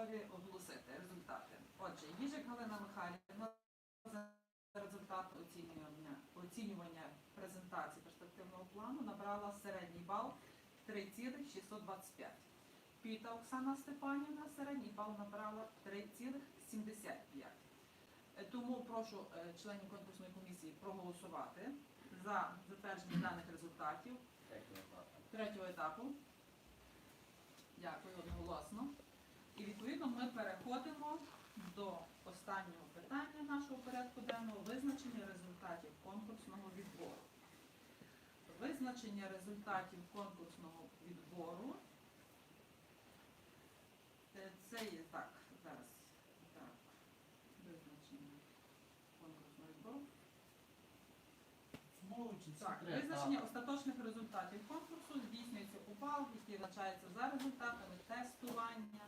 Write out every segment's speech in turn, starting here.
готові оголосити результати. Отже, Їжик Галина Михайлівна за результат оцінювання, оцінювання презентації перспективного плану набрала середній бал 3,625. Піта Оксана Степанівна середній бал набрала 3,75. Е, Тому прошу е, членів конкурсної комісії проголосувати за затвердження даних результатів третього етапу. Дякую одноголосно. І відповідно ми переходимо до останнього питання нашого порядку денного визначення результатів конкурсного відбору. Визначення результатів конкурсного відбору. Е, Це є так, зараз. Так, визначення конкурсного відбору. Так, визначення остаточних результатів конкурсу здійснюється у бал, який визначається за результатами тестування,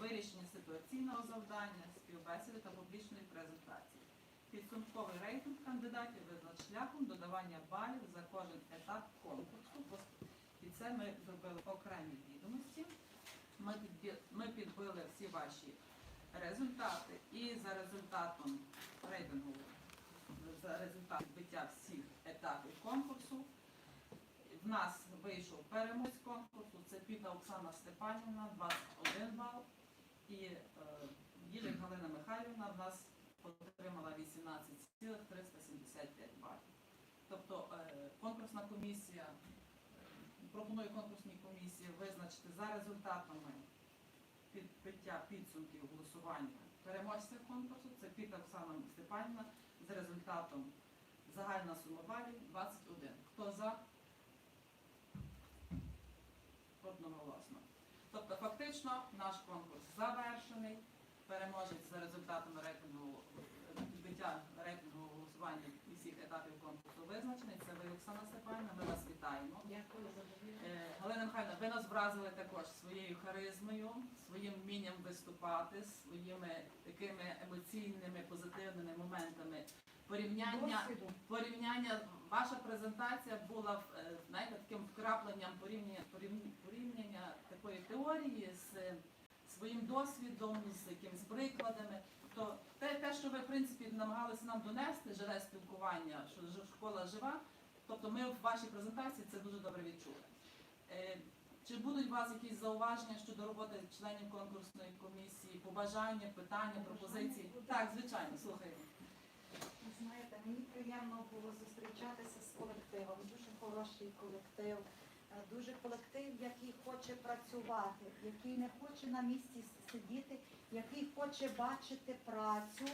вирішення ситуаційного завдання, співбесіди та публічної презентації. Підсумковий рейтинг кандидатів визнач шляхом додавання балів за кожен етап конкурсу. І це ми зробили окремі відомості. Ми, підбили всі ваші результати і за результатом рейтингу за результат відбиття всіх етапів конкурсу. В нас вийшов переможець конкурсу, це Піта Оксана Степанівна, 21 бал. І е, Галина Михайлівна в нас отримала 18,375 балів. Тобто е, конкурсна комісія, е, пропонує конкурсній комісії визначити за результатами підбиття підсумків голосування переможця конкурсу. Це Піта Оксана Степанівна з результатом загальна сума балів 21. Хто за? Одноголосно. Тобто фактично наш конкурс завершений. Переможець за результатами рейтингового відбиття рейтингового голосування і всіх етапів конкурсу визначений. Це ви, Оксана Степанівна. Ми вас вітаємо. Дякую. Е, Галина Михайловна, ви нас вразили також своєю харизмою, своїм вмінням виступати, своїми такими емоційними, позитивними моментами. Порівняння, порівняння, ваша презентація була е, знаєте, таким вкрапленням порівняння, порівняння, такої теорії з е, своїм досвідом, з якимись прикладами. Тобто те, те, що ви в принципі намагалися нам донести, живе спілкування, що школа жива. Тобто ми в вашій презентації це дуже добре відчули. Е, Чи будуть у вас якісь зауваження щодо роботи членів конкурсної комісії, побажання, питання, пропозиції? Так, звичайно, слухаємо. Знаєте, мені приємно було зустрічатися з колективом. Дуже хороший колектив, е, дуже колектив, який хоче працювати, який не хоче на місці сидіти, який хоче бачити працю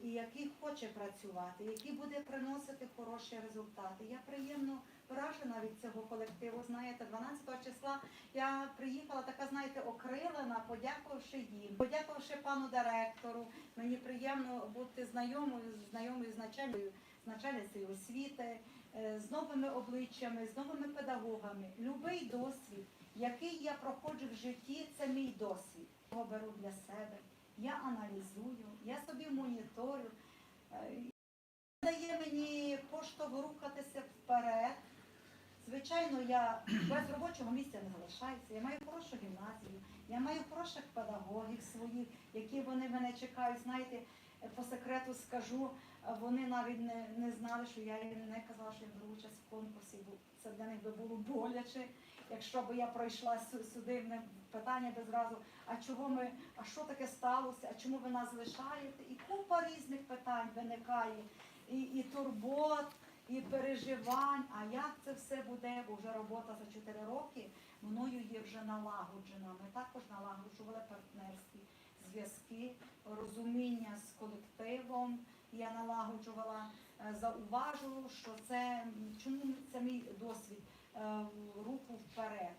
і який хоче працювати, який буде приносити хороші результати. Я приємно вражена від цього колективу. Знаєте, 12 числа я приїхала така, знаєте, окрилена, подякувавши їм, подякувавши пану директору. Мені приємно бути знайомою, знайомою з начальною, з начальницею освіти, е, з новими обличчями, з новими педагогами. Любий досвід, який я проходжу в житті, це мій досвід. Його беру для себе. Я аналізую, я собі моніторю. Е, Дає мені поштовх рухатися вперед. Звичайно, я без робочого місця не залишаюся. Я маю хорошу гімназію, я маю хороших педагогів своїх, які вони мене чекають. Знаєте, по секрету скажу, вони навіть не, не знали, що я їм не казала, що я беру участь в конкурсі, це для них би було боляче. Якщо б я пройшла сюди, в питання би зразу, а чого ми, а що таке сталося, а чому ви нас лишаєте? І купа різних питань виникає, і, і турбот, і переживань. А як це все буде? Бо вже робота за 4 роки мною є вже налагоджена. Ми також налагоджували партнерські зв'язки, розуміння з колективом. Я налагоджувала, е, зауважу, що це чому це мій досвід е, руху вперед.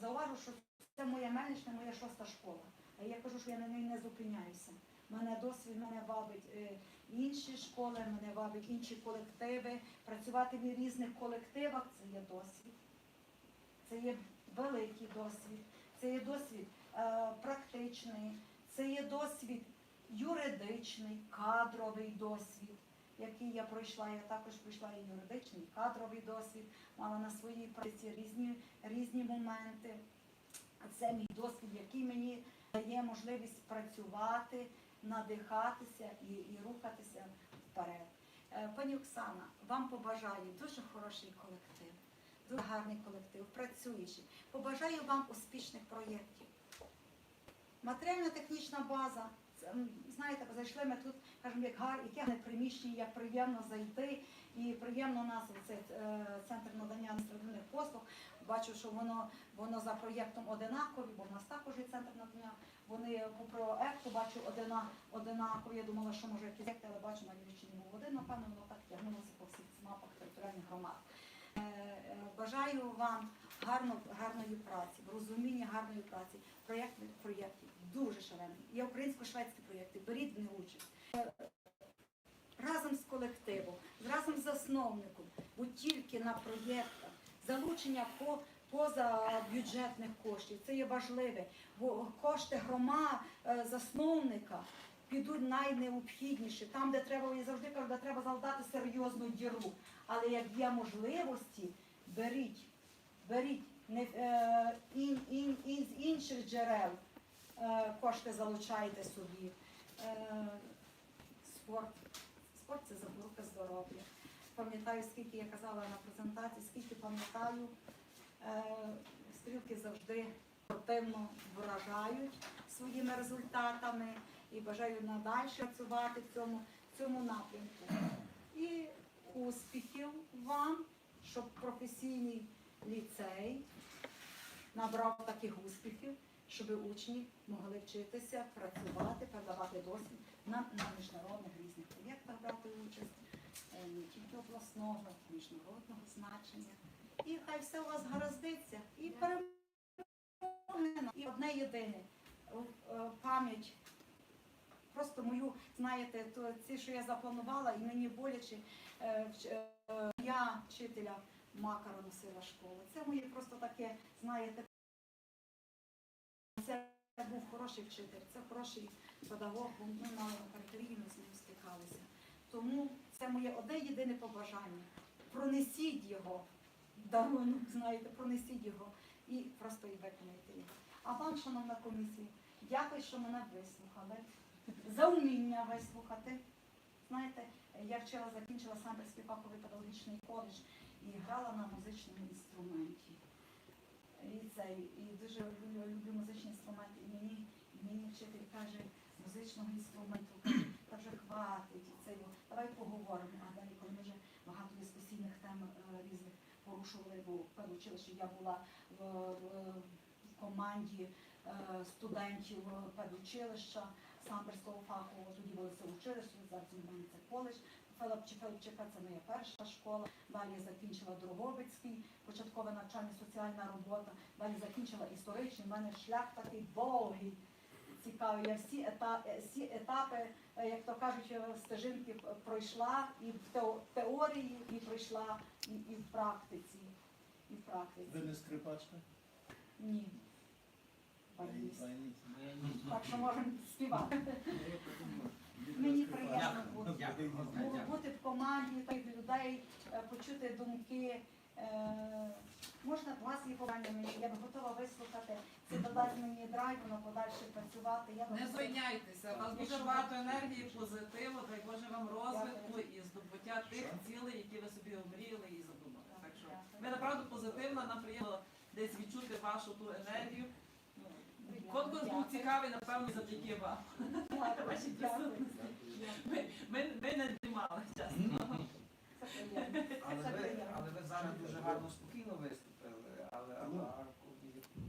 Зауважу, що це моя мельнична, моя шоста школа. Я кажу, що я на неї не зупиняюся. Мене досвід мене вабить е, інші школи, мене вабить інші колективи. Працювати в різних колективах це є досвід. Це є великий досвід, це є досвід е, практичний, це є досвід юридичний, кадровий досвід, який я пройшла. Я також пройшла і юридичний, і кадровий досвід, мала на своїй праці різні, різні моменти. Це мій досвід, який мені дає можливість працювати, надихатися і, і рухатися вперед. Е, Пані Оксана, вам побажаю дуже хороший колектив, дуже гарний колектив, працюючий. Побажаю вам успішних проєктів. Матеріально-технічна база. Знаєте, зайшли ми тут, кажемо, як гар, яке приміщення, як приємно зайти. І приємно нас цей е, центр надання адміністративних послуг. Бачу, що воно воно за проєктом одинакові, бо в нас також є центр надання. Вони по проекту бачу одина, одинакові. Я думала, що може якісь проєкти, але бачу на Львівщині один, напевно, воно так тягнулося по всіх мапах територіальних громад. Е, е, Бажаю вам гарно, гарної праці, розуміння гарної праці. Проєкти проєктів дуже шалені. Є українсько-шведські проєкти, беріть в них участь. Разом з колективом, разом з засновником, бо тільки на проєктах, залучення по позабюджетних коштів. Це є важливе, бо кошти грома е, засновника підуть найнеобхідніші, там, де треба, я завжди кажу, де треба завдати серйозну діру. Але як є можливості, беріть, беріть не, е, інших джерел е, кошти залучайте собі. Е, спорт. Спорт це запорука здоров'я. Пам'ятаю, скільки я казала на презентації, скільки пам'ятаю, е, стрілки завжди спортивно вражають своїми результатами і бажаю надалі працювати в цьому, в цьому напрямку. І успіхів вам, щоб професійний ліцей набрав таких успіхів, щоб учні могли вчитися, працювати, передавати досвід на, на міжнародних різних проєктах брати участь, е, не тільки обласного, міжнародного значення. І хай все у вас гараздиться. І перемоги. І одне єдине е, пам'ять. Просто мою, знаєте, то ці, що я запланувала, і мені боляче, е, я вчителя Макара носила школу. Це моє просто таке, знаєте, це був хороший вчитель, це хороший педагог, бо ми периферії ми з ним стикалися. Тому це моє одне єдине побажання. Пронесіть його, дарунок, знаєте, пронесіть його і просто і виконайте. А вам, шановна комісія, дякую, що мене вислухали, за вміння вислухати. Знаєте, я вчора закінчила Самбірський фаховий педагогічний коледж і грала на музичному інструменті. І, це, і дуже люблю, люблю музичні інструменти. І мені, і мені вчитель каже, музичного інструменту каже, та вже хватить. Це, давай поговоримо. А далі, коли ми вже багато дискусійних тем е, різних порушували, бо в педучилищі я була в, в, команді е, студентів педучилища Самбірського фаху, тоді були це училище, зараз у мене це коледж. Филипчі Филипчика це моя перша школа. Далі закінчила Дрогобицький, початкове навчання, соціальна робота. Далі закінчила історичний. У мене шлях такий довгий, цікавий. Я всі етапи, всі етапи, е, як то кажуть, е, стежинки пройшла і в теорії, і пройшла і, і в практиці. І в практиці. Ви не скрипачка? Ні. Так що можемо співати. Мені приємно бути. Бути в команді тих людей, е, почути думки. Е, Можна вас є мені, я б готова вислухати. Це додасть мені драйву на подальше працювати. Я Не зупиняйтеся, у вас дуже багато енергії, позитиву, дай Боже вам розвитку і здобуття тих цілей, які ви собі обріяли і задумали. Так що ми направду позитивно, нам приємно десь відчути вашу ту енергію. Конкурс був цікавий, напевно, завдяки вам. Дякую. Ваші Дякую. Ми, ми, ми не знімали, чесно. Але ви, але ви зараз дуже гарно спокійно виступили, але а, Ну. а,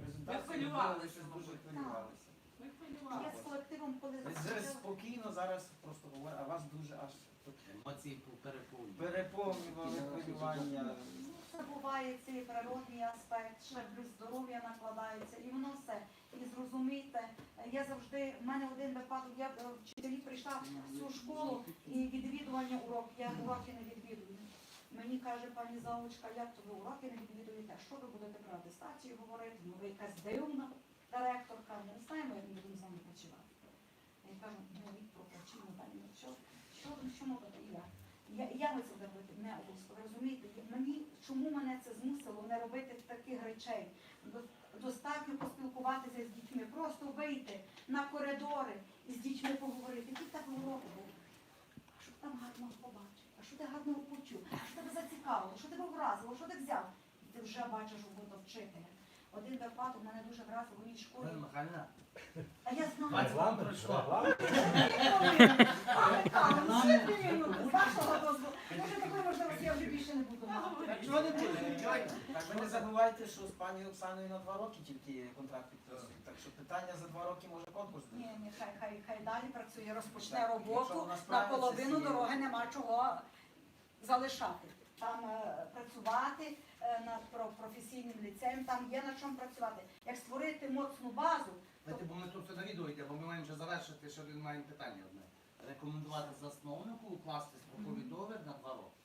презентацію хвилювалися, щось дуже хвилювалися. Ми Я хвилювалися. з колективом, коли Ви зараз спокійно зараз просто говорите, а вас дуже аж Емоції переповнюють. переповнювали хвилювання. ну, це буває цей природний аспект, ще плюс здоров'я накладається, і воно все. І зрозумійте, я завжди, в мене один випадок, я е, вчителі прийшла в цю школу і відвідування уроків, я уроки не відвідую. Мені каже пані Залочка, як то ви уроки не відвідуєте, що ви будете про атестацію говорити? Ну ви якась дивна директорка, ми не знаємо, як ми будемо з вами працювати. Я кажу, про причину далі. Що, що, що робити? Я. Я, я на це робити не обов'язково. Розумієте, мені чому мене це змусило не робити таких речей? До- Достатньо поспілкуватися з дітьми, просто вийти на коридори і з дітьми поговорити. Який в тебе урок? А що ти там гарного побачив? А що ти гарного почув? А що тебе зацікавило? Що тебе вразило? Що ти взяв? І ти вже бачиш роботу вчителя. Один випадок мене дуже вразив у моїй школі. А я знаю. Може, такої можливості я вже більше не буду чого не буде? Так ви не забувайте, що з пані Оксаною на два роки тільки контракт підписують. Так що питання за два роки може конкурс бути. Ні, ні, хай, хай, хай далі працює, розпочне Так, якщо роботу. вона справиться Наполовину з цією- дороги нема чого залишати. Там е, працювати над професійним ліцеєм, там є над чим працювати. Як створити моцну базу, Знаєте, бо ми тут все навідуєте, бо ми маємо вже завершити, ще один маємо питання одне. Рекомендувати засновнику укласти строковий договір на два роки.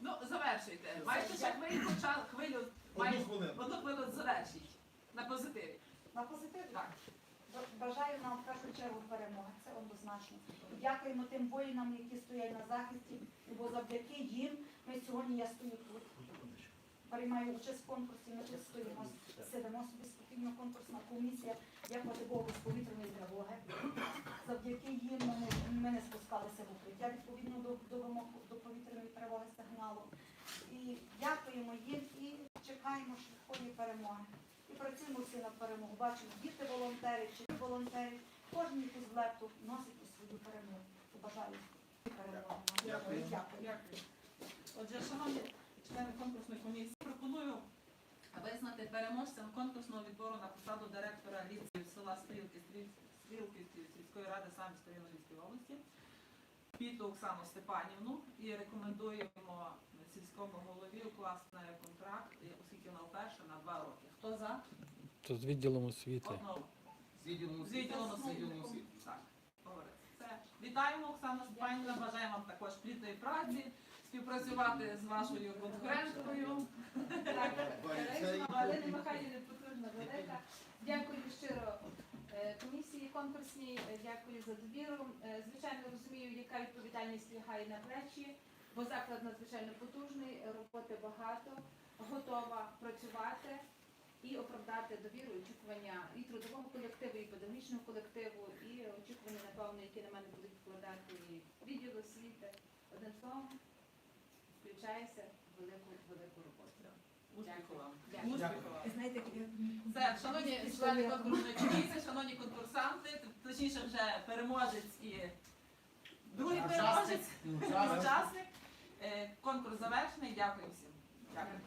Ну, завершуйте. Маєте ще хвилю, ча- хвилю, маєте одну хвилю завершіть. На позитиві. на позитиві. Так. Бажаю нам в першу чергу перемоги, це однозначно. Дякуємо тим воїнам, які стоять на захисті, бо завдяки їм ми сьогодні я стою тут. Приймаю участь в конкурсі, ми тут стоїмо, сидимо собі спокійно, конкурсна комісія, дякувати Богу з повітряної тривоги. Завдяки їм ми, ми не спускалися в укриття відповідно до, до вимог до повітряної тривоги сигналу. І дякуємо їм і чекаємо швидкої перемоги. Працюємо всі на перемогу. Бачимо, діти волонтери, чи волонтери, кожен якусь лепту носить у свою перемогу. Побажаю перемоги. Дякую. Отже, шановні члени конкурсної комісії, пропоную визнати переможцем конкурсного відбору на посаду директора ліцею села Стрілки Стрілківської сільської ради Самбірської Львівської області Піту Оксану Степанівну і рекомендуємо сільському голові укласти контракт, оскільки вона вперше на два роки. Хто за? То з відділом освіти. Одного. З відділом З освіти. З відділом освіти. освіти. Так, говорить. Все. Вітаємо, Оксану Степанівну, бажаємо вам також плідної праці, співпрацювати з вашою конкуренткою. Комісії конкурсній, е, дякую за довіру. Е, Звичайно, розумію, яка відповідальність лягає на плечі, бо заклад надзвичайно потужний, роботи багато, готова працювати і оправдати довіру очікування і трудовому колективу, і педагогічному колективу, і очікування, напевно, які на мене будуть вкладати і відділ освіти. Одним словом, включається в велику велику роботу. Успіху вам. Дякую. Вам. Знаєте, Все, шановні члени конкурсної комісії, шановні конкурсанти, точніше вже переможець і другий переможець, Учасник. учасник. Е, Конкурс завершений. Дякую всім. Дякую.